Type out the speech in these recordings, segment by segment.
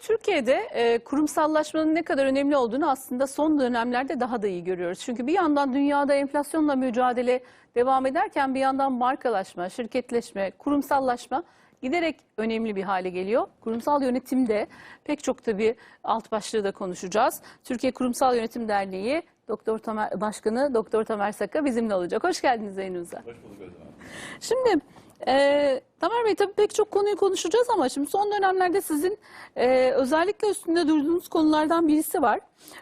Türkiye'de e, kurumsallaşmanın ne kadar önemli olduğunu aslında son dönemlerde daha da iyi görüyoruz. Çünkü bir yandan dünyada enflasyonla mücadele devam ederken bir yandan markalaşma, şirketleşme, kurumsallaşma giderek önemli bir hale geliyor. Kurumsal yönetimde pek çok tabii alt başlığı da konuşacağız. Türkiye Kurumsal Yönetim Derneği Doktor Tamer, Başkanı Doktor Tamer Saka bizimle olacak. Hoş geldiniz yayınımıza. Hoş bulduk Özlem. Şimdi e, Tamer Bey tabii pek çok konuyu konuşacağız ama şimdi son dönemlerde sizin e, özellikle üstünde durduğunuz konulardan birisi var.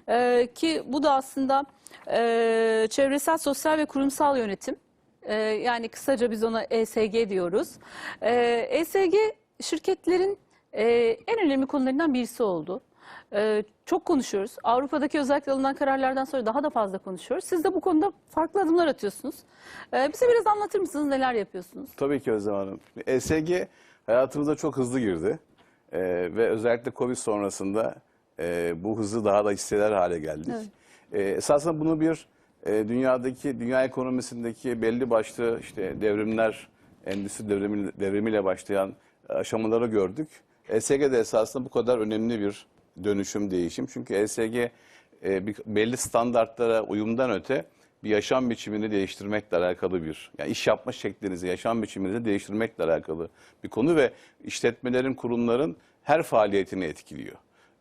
E, ki bu da aslında e, çevresel, sosyal ve kurumsal yönetim. E, yani kısaca biz ona ESG diyoruz. E, ESG şirketlerin e, en önemli konularından birisi oldu. E, çok konuşuyoruz. Avrupa'daki özellikle alınan kararlardan sonra daha da fazla konuşuyoruz. Siz de bu konuda farklı adımlar atıyorsunuz. E, bize biraz anlatır mısınız neler yapıyorsunuz? Tabii ki Özlem Hanım. ESG hayatımıza çok hızlı girdi. Ee, ve özellikle Covid sonrasında e, bu hızı daha da hisseder hale geldik. Ee, esasında bunu bir e, dünyadaki, dünya ekonomisindeki belli başlı işte devrimler, endüstri devrimi, devrimiyle başlayan aşamaları gördük. ESG de esasında bu kadar önemli bir dönüşüm, değişim. Çünkü ESG e, bir, belli standartlara uyumdan öte bir yaşam biçimini değiştirmekle alakalı bir, yani iş yapma şeklinizi, yaşam biçiminizi değiştirmekle alakalı bir konu ve işletmelerin, kurumların her faaliyetini etkiliyor.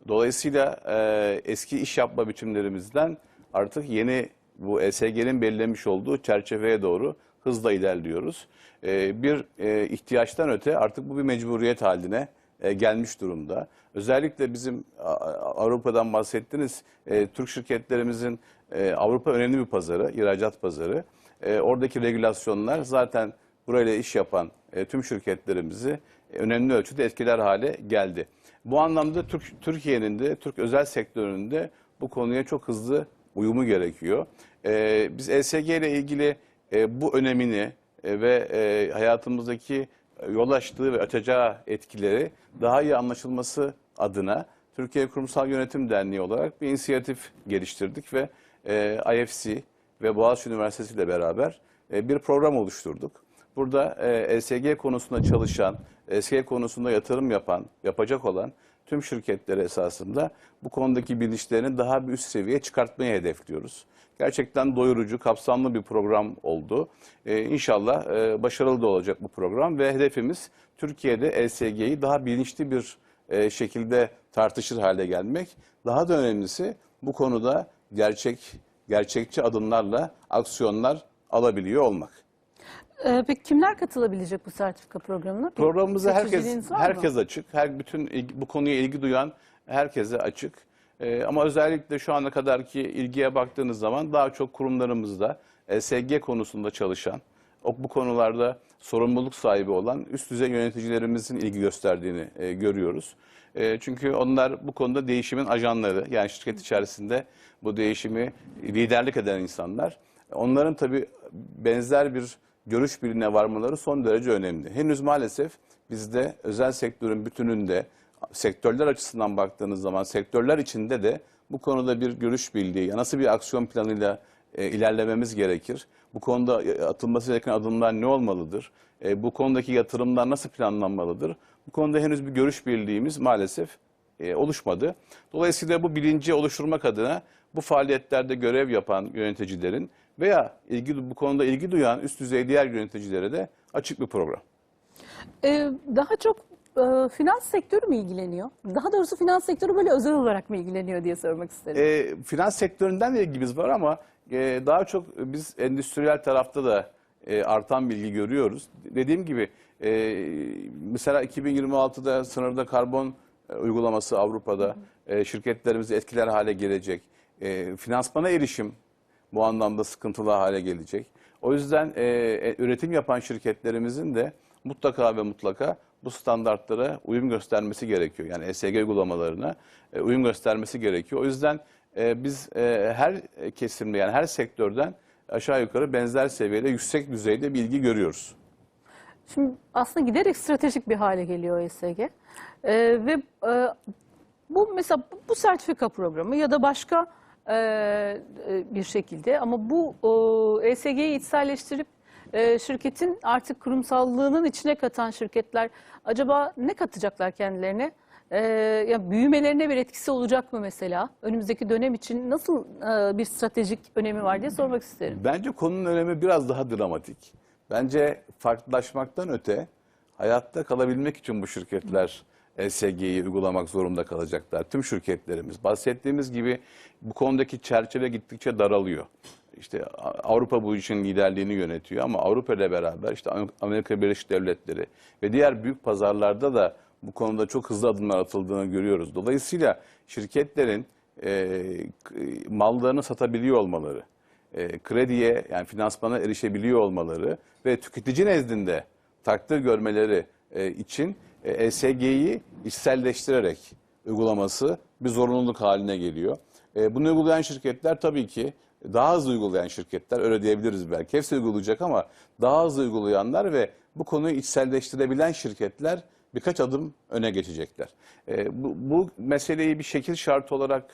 Dolayısıyla e, eski iş yapma biçimlerimizden artık yeni bu ESG'nin belirlemiş olduğu çerçeveye doğru hızla ilerliyoruz. E, bir e, ihtiyaçtan öte artık bu bir mecburiyet haline e, gelmiş durumda. Özellikle bizim Avrupa'dan bahsettiniz. E, Türk şirketlerimizin e, Avrupa önemli bir pazarı, ihracat pazarı. E, oradaki regülasyonlar zaten burayla iş yapan tüm şirketlerimizi önemli ölçüde etkiler hale geldi. Bu anlamda Türk, Türkiye'nin de, Türk özel sektöründe bu konuya çok hızlı uyumu gerekiyor. E, biz ESG ile ilgili e, bu önemini e, ve e, hayatımızdaki yol açtığı ve açacağı etkileri daha iyi anlaşılması adına Türkiye Kurumsal Yönetim Derneği olarak bir inisiyatif geliştirdik ve e, IFC ve Boğaziçi Üniversitesi ile beraber e, bir program oluşturduk. Burada e, ESG konusunda çalışan, ESG konusunda yatırım yapan, yapacak olan tüm şirketleri esasında bu konudaki bilinçlerini daha bir üst seviyeye çıkartmayı hedefliyoruz. Gerçekten doyurucu, kapsamlı bir program oldu. Ee, inşallah e, başarılı da olacak bu program ve hedefimiz Türkiye'de ESG'yi daha bilinçli bir e, şekilde tartışır hale gelmek. Daha da önemlisi bu konuda gerçek, gerçekçi adımlarla aksiyonlar alabiliyor olmak. E, peki kimler katılabilecek bu sertifika programına? Programımıza herkes herkes açık. Her bütün ilgi- bu konuya ilgi duyan herkese açık. Ee, ama özellikle şu ana kadarki ilgiye baktığınız zaman daha çok kurumlarımızda ESG konusunda çalışan, bu konularda sorumluluk sahibi olan üst düzey yöneticilerimizin ilgi gösterdiğini e, görüyoruz. E, çünkü onlar bu konuda değişimin ajanları, yani şirket içerisinde bu değişimi liderlik eden insanlar. Onların tabii benzer bir görüş birliğine varmaları son derece önemli. Henüz maalesef bizde özel sektörün bütününde sektörler açısından baktığınız zaman sektörler içinde de bu konuda bir görüş birliği, ya nasıl bir aksiyon planıyla e, ilerlememiz gerekir? Bu konuda e, atılması gereken adımlar ne olmalıdır? E, bu konudaki yatırımlar nasıl planlanmalıdır? Bu konuda henüz bir görüş birliğimiz maalesef e, oluşmadı. Dolayısıyla bu bilinci oluşturmak adına bu faaliyetlerde görev yapan yöneticilerin veya ilgi bu konuda ilgi duyan üst düzey diğer yöneticilere de açık bir program. E, daha çok e, finans sektörü mü ilgileniyor? Daha doğrusu finans sektörü böyle özel olarak mı ilgileniyor diye sormak istedim. E, finans sektöründen de ilgimiz var ama e, daha çok biz endüstriyel tarafta da e, artan bilgi görüyoruz. Dediğim gibi e, mesela 2026'da sınırda karbon e, uygulaması Avrupa'da e, şirketlerimizi etkiler hale gelecek. E, finansmana erişim bu anlamda sıkıntılı hale gelecek. O yüzden e, e, üretim yapan şirketlerimizin de mutlaka ve mutlaka bu standartlara uyum göstermesi gerekiyor. Yani ESG uygulamalarına e, uyum göstermesi gerekiyor. O yüzden e, biz e, her kesimde yani her sektörden aşağı yukarı benzer seviyede yüksek düzeyde bilgi görüyoruz. Şimdi aslında giderek stratejik bir hale geliyor ESG. E, ve e, bu mesela bu- sertifika programı ya da başka e, bir şekilde ama bu e, ESG'yi içselleştirip e, şirketin artık kurumsallığının içine katan şirketler acaba ne katacaklar kendilerine? e, ya büyümelerine bir etkisi olacak mı mesela? Önümüzdeki dönem için nasıl e, bir stratejik önemi var diye sormak isterim. Bence konunun önemi biraz daha dramatik. Bence farklılaşmaktan öte hayatta kalabilmek için bu şirketler ESG'yi uygulamak zorunda kalacaklar. Tüm şirketlerimiz. Bahsettiğimiz gibi bu konudaki çerçeve gittikçe daralıyor. İşte Avrupa bu işin liderliğini yönetiyor ama Avrupa ile beraber işte Amerika Birleşik Devletleri ve diğer büyük pazarlarda da bu konuda çok hızlı adımlar atıldığını görüyoruz. Dolayısıyla şirketlerin e, mallarını satabiliyor olmaları, e, krediye yani finansmana erişebiliyor olmaları ve tüketici nezdinde takdir görmeleri e, için e, ESG'yi içselleştirerek uygulaması bir zorunluluk haline geliyor. E, bunu uygulayan şirketler tabii ki daha hızlı uygulayan şirketler öyle diyebiliriz belki. Hepsi uygulayacak ama daha hızlı uygulayanlar ve bu konuyu içselleştirebilen şirketler birkaç adım öne geçecekler. E, bu, bu meseleyi bir şekil şartı olarak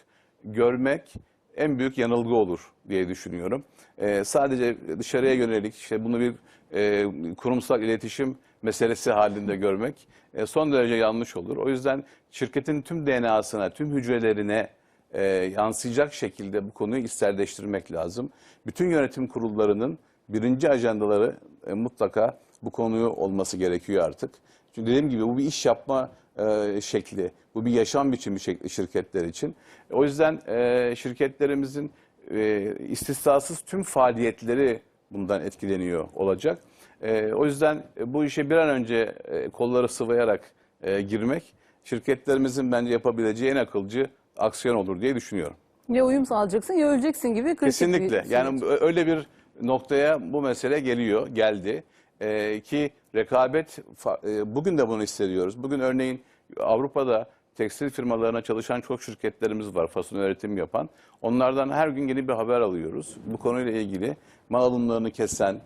görmek en büyük yanılgı olur diye düşünüyorum. Ee, sadece dışarıya yönelik işte bunu bir e, kurumsal iletişim meselesi halinde görmek e, son derece yanlış olur. O yüzden şirketin tüm DNA'sına, tüm hücrelerine e, yansıyacak şekilde bu konuyu içselleştirmek lazım. Bütün yönetim kurullarının birinci ajandaları e, mutlaka bu konuyu olması gerekiyor artık. Çünkü dediğim gibi bu bir iş yapma e, şekli, bu bir yaşam biçimi şekli şirketler için. O yüzden e, şirketlerimizin e, istisnasız tüm faaliyetleri bundan etkileniyor olacak. E, o yüzden e, bu işe bir an önce e, kolları sıvayarak e, girmek şirketlerimizin bence yapabileceği en akılcı aksiyon olur diye düşünüyorum. Ya uyum sağlayacaksın ya öleceksin gibi kritik bir Kesinlikle. süreç. Yani öyle bir noktaya bu mesele geliyor, geldi. Ee, ki rekabet, e, bugün de bunu hissediyoruz. Bugün örneğin Avrupa'da tekstil firmalarına çalışan çok şirketlerimiz var, fason üretim yapan. Onlardan her gün yeni bir haber alıyoruz. Bu konuyla ilgili mal alımlarını kesen,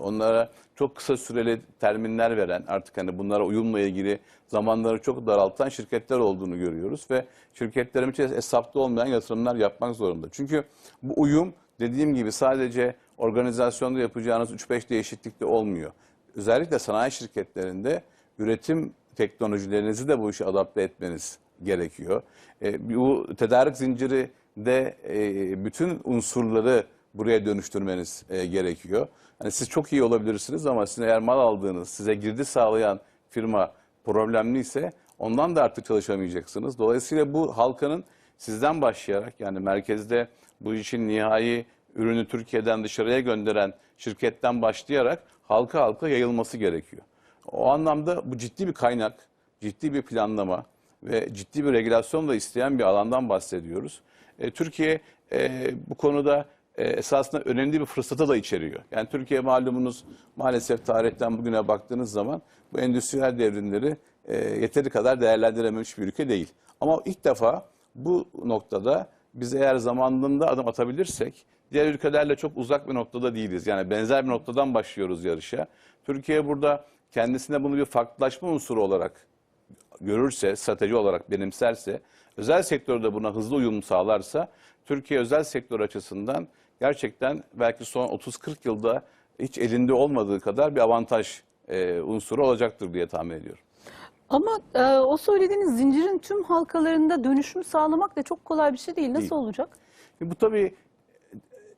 onlara çok kısa süreli terminler veren, artık hani bunlara uyumla ilgili zamanları çok daraltan şirketler olduğunu görüyoruz ve şirketlerimiz için hesapta olmayan yatırımlar yapmak zorunda. Çünkü bu uyum dediğim gibi sadece organizasyonda yapacağınız 3-5 değişiklikle olmuyor. Özellikle sanayi şirketlerinde üretim teknolojilerinizi de bu işe adapte etmeniz gerekiyor. E, bu tedarik zinciri de e, bütün unsurları buraya dönüştürmeniz e, gerekiyor. Hani siz çok iyi olabilirsiniz ama sizin eğer mal aldığınız, size girdi sağlayan firma problemliyse ondan da artık çalışamayacaksınız. Dolayısıyla bu halkanın sizden başlayarak yani merkezde bu işin nihai ürünü Türkiye'den dışarıya gönderen şirketten başlayarak halka halka yayılması gerekiyor. O anlamda bu ciddi bir kaynak, ciddi bir planlama ve ciddi bir regülasyon da isteyen bir alandan bahsediyoruz. E, Türkiye e, bu konuda e, esasında önemli bir fırsatı da içeriyor. Yani Türkiye malumunuz maalesef tarihten bugüne baktığınız zaman bu endüstriyel devrimleri e, yeteri kadar değerlendirememiş bir ülke değil. Ama ilk defa bu noktada biz eğer zamanında adım atabilirsek diğer ülkelerle çok uzak bir noktada değiliz. Yani benzer bir noktadan başlıyoruz yarışa. Türkiye burada kendisine bunu bir farklılaşma unsuru olarak görürse, strateji olarak benimserse, özel sektör de buna hızlı uyum sağlarsa, Türkiye özel sektör açısından gerçekten belki son 30-40 yılda hiç elinde olmadığı kadar bir avantaj e, unsuru olacaktır diye tahmin ediyorum. Ama e, o söylediğiniz zincirin tüm halkalarında dönüşüm sağlamak da çok kolay bir şey değil. Nasıl Değil. olacak? E, Bu tabii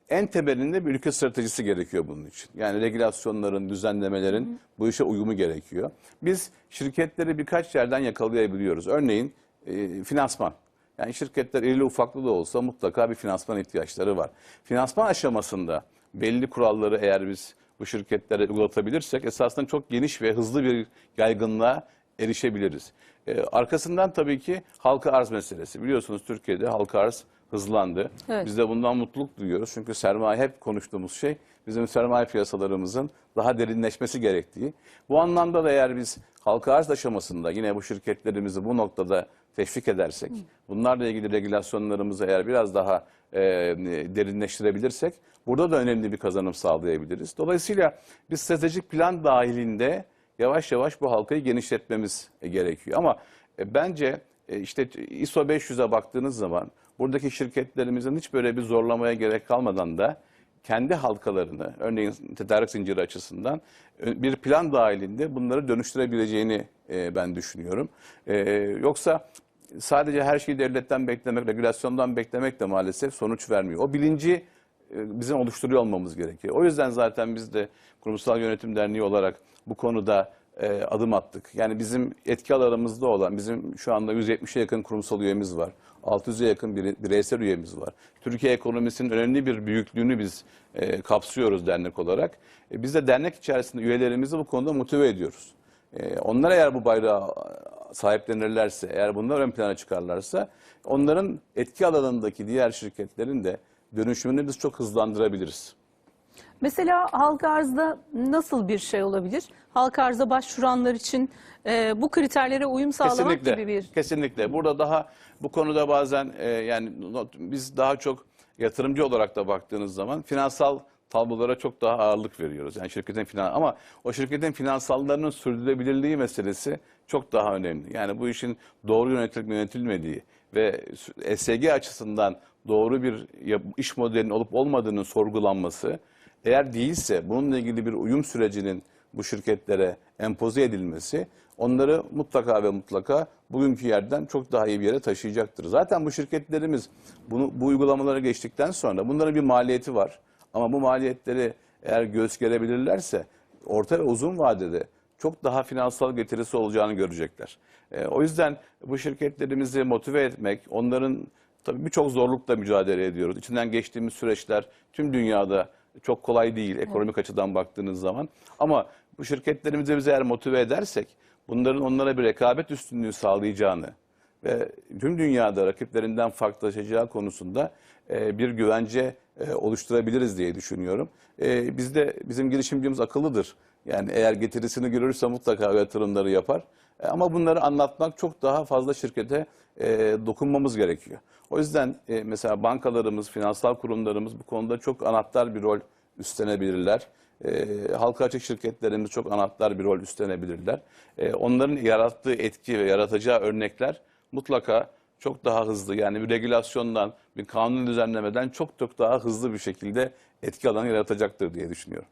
en temelinde bir ülke stratejisi gerekiyor bunun için. Yani regülasyonların, düzenlemelerin bu işe uyumu gerekiyor. Biz şirketleri birkaç yerden yakalayabiliyoruz. Örneğin e, finansman. Yani şirketler irili ufaklı da olsa mutlaka bir finansman ihtiyaçları var. Finansman aşamasında belli kuralları eğer biz bu şirketlere uygulatabilirsek esasında çok geniş ve hızlı bir yaygınlığa erişebiliriz. Ee, arkasından tabii ki halka arz meselesi. Biliyorsunuz Türkiye'de halka arz hızlandı. Evet. Biz de bundan mutluluk duyuyoruz. Çünkü sermaye hep konuştuğumuz şey bizim sermaye piyasalarımızın daha derinleşmesi gerektiği. Bu anlamda da eğer biz halka arz aşamasında yine bu şirketlerimizi bu noktada teşvik edersek, bunlarla ilgili regülasyonlarımızı eğer biraz daha e, derinleştirebilirsek burada da önemli bir kazanım sağlayabiliriz. Dolayısıyla bir stratejik plan dahilinde yavaş yavaş bu halkayı genişletmemiz e, gerekiyor. Ama e, bence e, işte ISO 500'e baktığınız zaman buradaki şirketlerimizin hiç böyle bir zorlamaya gerek kalmadan da kendi halkalarını, örneğin tedarik zinciri açısından e, bir plan dahilinde bunları dönüştürebileceğini e, ben düşünüyorum. E, yoksa sadece her şeyi devletten beklemek, regülasyondan beklemek de maalesef sonuç vermiyor. O bilinci e, bizim oluşturuyor olmamız gerekiyor. O yüzden zaten biz de Kurumsal Yönetim Derneği olarak bu konuda e, adım attık. Yani bizim etki alanımızda olan, bizim şu anda 170'e yakın kurumsal üyemiz var. 600'e yakın bire- bireysel üyemiz var. Türkiye ekonomisinin önemli bir büyüklüğünü biz e, kapsıyoruz dernek olarak. E, biz de dernek içerisinde üyelerimizi bu konuda motive ediyoruz. E, onlar eğer bu bayrağı sahiplenirlerse, eğer bunlar ön plana çıkarlarsa onların etki alanındaki diğer şirketlerin de dönüşümünü biz çok hızlandırabiliriz. Mesela halka arzda nasıl bir şey olabilir? Halka arza başvuranlar için e, bu kriterlere uyum sağlamak Kesinlikle. gibi bir Kesinlikle. Burada daha bu konuda bazen e, yani biz daha çok yatırımcı olarak da baktığınız zaman finansal tablolara çok daha ağırlık veriyoruz. Yani şirketin finan ama o şirketin finansallarının sürdürülebilirliği meselesi çok daha önemli. Yani bu işin doğru yönetilip yönetilmediği ve SG açısından doğru bir iş modelinin olup olmadığının sorgulanması eğer değilse bununla ilgili bir uyum sürecinin bu şirketlere empoze edilmesi onları mutlaka ve mutlaka bugünkü yerden çok daha iyi bir yere taşıyacaktır. Zaten bu şirketlerimiz bunu bu uygulamalara geçtikten sonra bunların bir maliyeti var. Ama bu maliyetleri eğer göğüs gerebilirlerse orta ve uzun vadede çok daha finansal getirisi olacağını görecekler. E, o yüzden bu şirketlerimizi motive etmek, onların tabii birçok zorlukla mücadele ediyoruz. İçinden geçtiğimiz süreçler tüm dünyada çok kolay değil ekonomik açıdan baktığınız zaman. Ama bu şirketlerimizi biz eğer motive edersek bunların onlara bir rekabet üstünlüğü sağlayacağını ve tüm dünyada rakiplerinden farklılaşacağı konusunda e, bir güvence e, oluşturabiliriz diye düşünüyorum. E, bizde bizim girişimcimiz akıllıdır. Yani eğer getirisini görürse mutlaka yatırımları yapar. E, ama bunları anlatmak çok daha fazla şirkete dokunmamız gerekiyor. O yüzden mesela bankalarımız, finansal kurumlarımız bu konuda çok anahtar bir rol üstlenebilirler. E, halka açık şirketlerimiz çok anahtar bir rol üstlenebilirler. E, onların yarattığı etki ve yaratacağı örnekler mutlaka çok daha hızlı yani bir regülasyondan, bir kanun düzenlemeden çok çok daha hızlı bir şekilde etki alanı yaratacaktır diye düşünüyorum.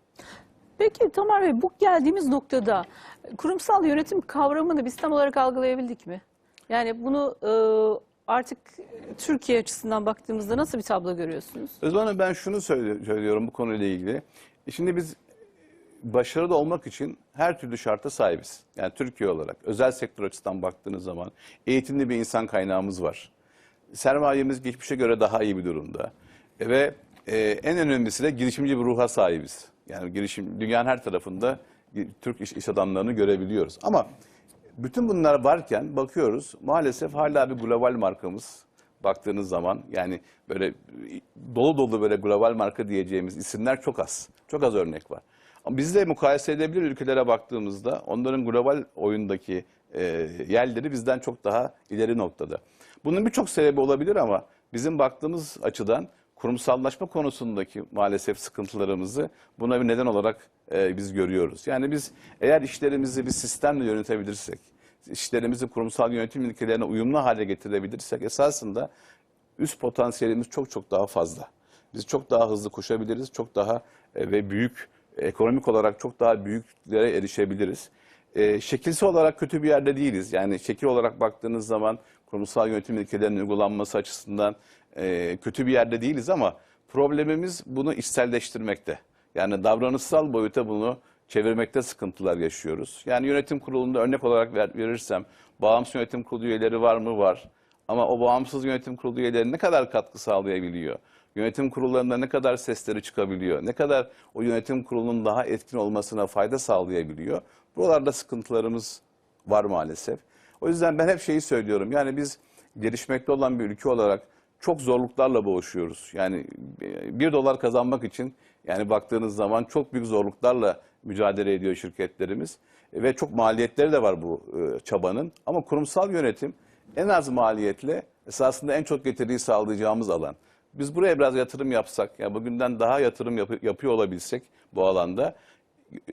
Peki Tamer Bey bu geldiğimiz noktada kurumsal yönetim kavramını biz tam olarak algılayabildik mi? Yani bunu e, artık Türkiye açısından baktığımızda nasıl bir tablo görüyorsunuz? Özlem Hanım ben şunu söylüyorum bu konuyla ilgili. E Şimdi biz başarılı olmak için her türlü şarta sahibiz. Yani Türkiye olarak özel sektör açısından baktığınız zaman eğitimli bir insan kaynağımız var. Sermayemiz geçmişe göre daha iyi bir durumda. Ve e, en önemlisi de girişimci bir ruha sahibiz. Yani girişim dünyanın her tarafında Türk iş, iş adamlarını görebiliyoruz. Ama bütün bunlar varken bakıyoruz maalesef hala bir global markamız baktığınız zaman yani böyle dolu dolu böyle global marka diyeceğimiz isimler çok az. Çok az örnek var. Biz de mukayese edebilir ülkelere baktığımızda onların global oyundaki e, yerleri bizden çok daha ileri noktada. Bunun birçok sebebi olabilir ama bizim baktığımız açıdan kurumsallaşma konusundaki maalesef sıkıntılarımızı buna bir neden olarak e, biz görüyoruz. Yani biz eğer işlerimizi bir sistemle yönetebilirsek, işlerimizi kurumsal yönetim ilkelerine uyumlu hale getirebilirsek esasında üst potansiyelimiz çok çok daha fazla. Biz çok daha hızlı koşabiliriz, çok daha e, ve büyük ekonomik olarak çok daha büyüklere erişebiliriz. E, şekilsi olarak kötü bir yerde değiliz. Yani şekil olarak baktığınız zaman kurumsal yönetim ilkelerinin uygulanması açısından e, kötü bir yerde değiliz ama problemimiz bunu içselleştirmekte. Yani davranışsal boyuta bunu çevirmekte sıkıntılar yaşıyoruz. Yani yönetim kurulunda örnek olarak ver- verirsem bağımsız yönetim kurulu üyeleri var mı? Var. Ama o bağımsız yönetim kurulu üyeleri ne kadar katkı sağlayabiliyor? Yönetim kurullarında ne kadar sesleri çıkabiliyor? Ne kadar o yönetim kurulunun daha etkin olmasına fayda sağlayabiliyor? Buralarda sıkıntılarımız var maalesef. O yüzden ben hep şeyi söylüyorum. Yani biz gelişmekte olan bir ülke olarak çok zorluklarla boğuşuyoruz. Yani e, bir dolar kazanmak için yani baktığınız zaman çok büyük zorluklarla mücadele ediyor şirketlerimiz. E, Ve çok maliyetleri de var bu e, çabanın. Ama kurumsal yönetim en az maliyetle esasında en çok getiriyi sağlayacağımız alan. Biz buraya biraz yatırım yapsak, yani bugünden daha yatırım yapı- yapıyor olabilsek bu alanda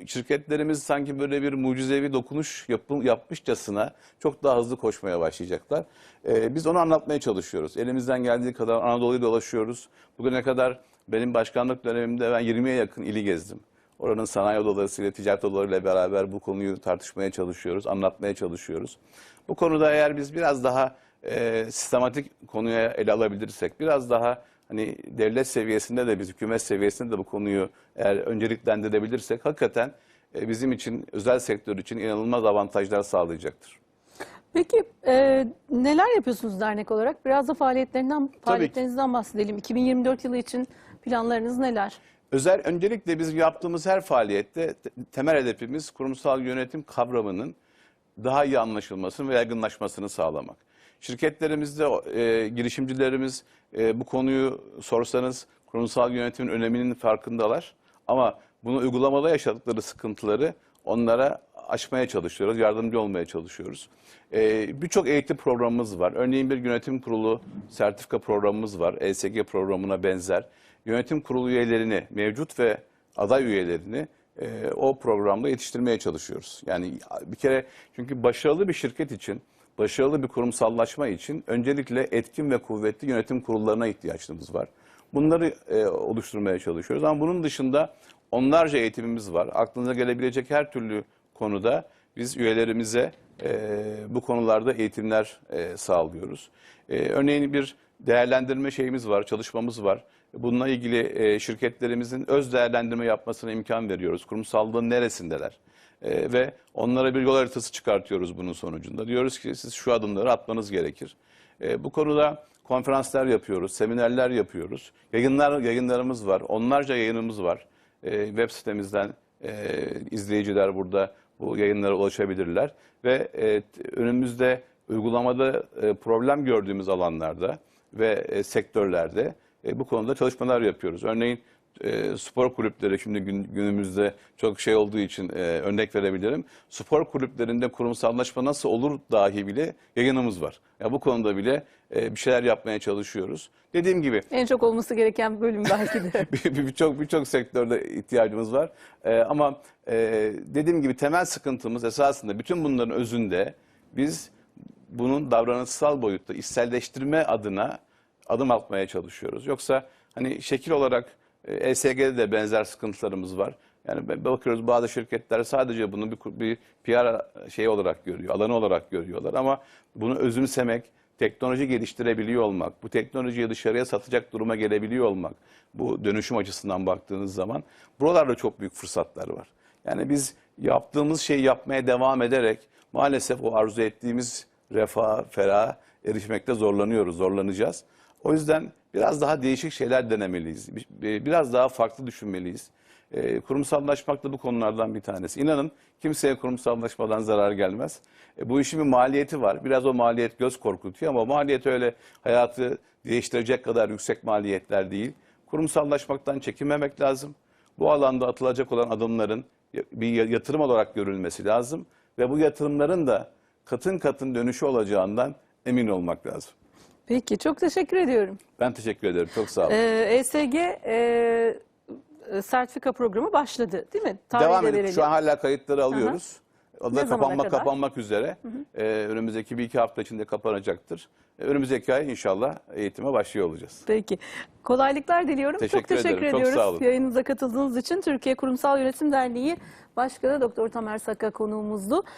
şirketlerimiz sanki böyle bir mucizevi dokunuş yapı- yapmışçasına çok daha hızlı koşmaya başlayacaklar. Ee, biz onu anlatmaya çalışıyoruz. Elimizden geldiği kadar Anadolu'yu dolaşıyoruz. Bugüne kadar Benim başkanlık dönemimde ben 20'ye yakın ili gezdim. Oranın sanayi odalarıyla, ticaret odalarıyla beraber bu konuyu tartışmaya çalışıyoruz, anlatmaya çalışıyoruz. Bu konuda eğer biz biraz daha e, sistematik konuya ele alabilirsek, biraz daha hani devlet seviyesinde de biz hükümet seviyesinde de bu konuyu eğer önceliklendirebilirsek hakikaten e, bizim için, özel sektör için inanılmaz avantajlar sağlayacaktır. Peki e, neler yapıyorsunuz dernek olarak? Biraz da faaliyetlerinden faaliyetlerinizden bahsedelim. 2024 yılı için planlarınız neler? Özel öncelikle bizim yaptığımız her faaliyette te- temel hedefimiz kurumsal yönetim kavramının daha iyi anlaşılmasını ve yaygınlaşmasını sağlamak. Şirketlerimizde e, girişimcilerimiz e, bu konuyu sorsanız kurumsal yönetimin öneminin farkındalar. Ama bunu uygulamada yaşadıkları sıkıntıları onlara aşmaya çalışıyoruz, yardımcı olmaya çalışıyoruz. E, Birçok eğitim programımız var. Örneğin bir yönetim kurulu sertifika programımız var. ESG programına benzer. Yönetim kurulu üyelerini, mevcut ve aday üyelerini e, o programda yetiştirmeye çalışıyoruz. Yani bir kere çünkü başarılı bir şirket için, başarılı bir kurumsallaşma için öncelikle etkin ve kuvvetli yönetim kurullarına ihtiyaçımız var. Bunları e, oluşturmaya çalışıyoruz ama bunun dışında onlarca eğitimimiz var. Aklınıza gelebilecek her türlü konuda biz üyelerimize e, bu konularda eğitimler e, sağlıyoruz. E, örneğin bir değerlendirme şeyimiz var, çalışmamız var. Bununla ilgili e, şirketlerimizin öz değerlendirme yapmasına imkan veriyoruz. Kurumsallığın neresindeler? E, ve onlara bir yol haritası çıkartıyoruz bunun sonucunda. Diyoruz ki siz şu adımları atmanız gerekir. E, bu konuda konferanslar yapıyoruz, seminerler yapıyoruz. Yayınlar yayınlarımız var, onlarca yayınımız var. E, web sitemizden e, izleyiciler burada bu yayınlara ulaşabilirler ve e, önümüzde uygulamada e, problem gördüğümüz alanlarda ve e, sektörlerde e, bu konuda çalışmalar yapıyoruz. Örneğin e, spor kulüpleri şimdi gün- günümüzde çok şey olduğu için e, örnek verebilirim. Spor kulüplerinde kurumsallaşma nasıl olur dahi bile yayınımız var. Ya bu konuda bile e, bir şeyler yapmaya çalışıyoruz. Dediğim gibi En çok olması gereken bölüm belki de. bir- bir- birçok birçok sektörde ihtiyacımız var. Ee, ama e, dediğim gibi temel sıkıntımız esasında bütün bunların özünde biz bunun davranışsal boyutta içselleştirme adına adım atmaya çalışıyoruz. Yoksa hani şekil olarak e, ESG'de de benzer sıkıntılarımız var. Yani bakıyoruz bazı şirketler sadece bunu bir, bir PR şey olarak görüyor, alanı olarak görüyorlar ama bunu özümsemek, teknoloji geliştirebiliyor olmak, bu teknolojiyi dışarıya satacak duruma gelebiliyor olmak, bu dönüşüm açısından baktığınız zaman buralarda çok büyük fırsatlar var. Yani biz yaptığımız şeyi yapmaya devam ederek maalesef o arzu ettiğimiz refah, ferah erişmekte zorlanıyoruz, zorlanacağız. O yüzden biraz daha değişik şeyler denemeliyiz. Bir- Biraz daha farklı düşünmeliyiz. E, kurumsallaşmak da bu konulardan bir tanesi. İnanın kimseye kurumsallaşmadan zarar gelmez. E, bu işin bir maliyeti var. Biraz o maliyet göz korkutuyor ama maliyet öyle hayatı değiştirecek kadar yüksek maliyetler değil. Kurumsallaşmaktan çekinmemek lazım. Bu alanda atılacak olan adımların bir yatırım olarak görülmesi lazım. Ve bu yatırımların da katın katın dönüşü olacağından emin olmak lazım. Peki çok teşekkür ediyorum. Ben teşekkür ederim. Çok sağ olun. Ee, ESG e, e, sertifika programı başladı değil mi? Tarihi Devam de edip verelim. şu an hala kayıtları alıyoruz. O da Ne zamana kapanmak kadar? kapanmak üzere. Ee, önümüzdeki bir iki hafta içinde kapanacaktır. Ee, önümüzdeki ay inşallah eğitime başlıyor olacağız. Peki. Kolaylıklar diliyorum. Teşekkür çok teşekkür ederim. Çok ediyoruz sağ olun. yayınımıza katıldığınız için. Türkiye Kurumsal Yönetim Derneği Başkanı Doktor Tamer Saka konuğumuzdu.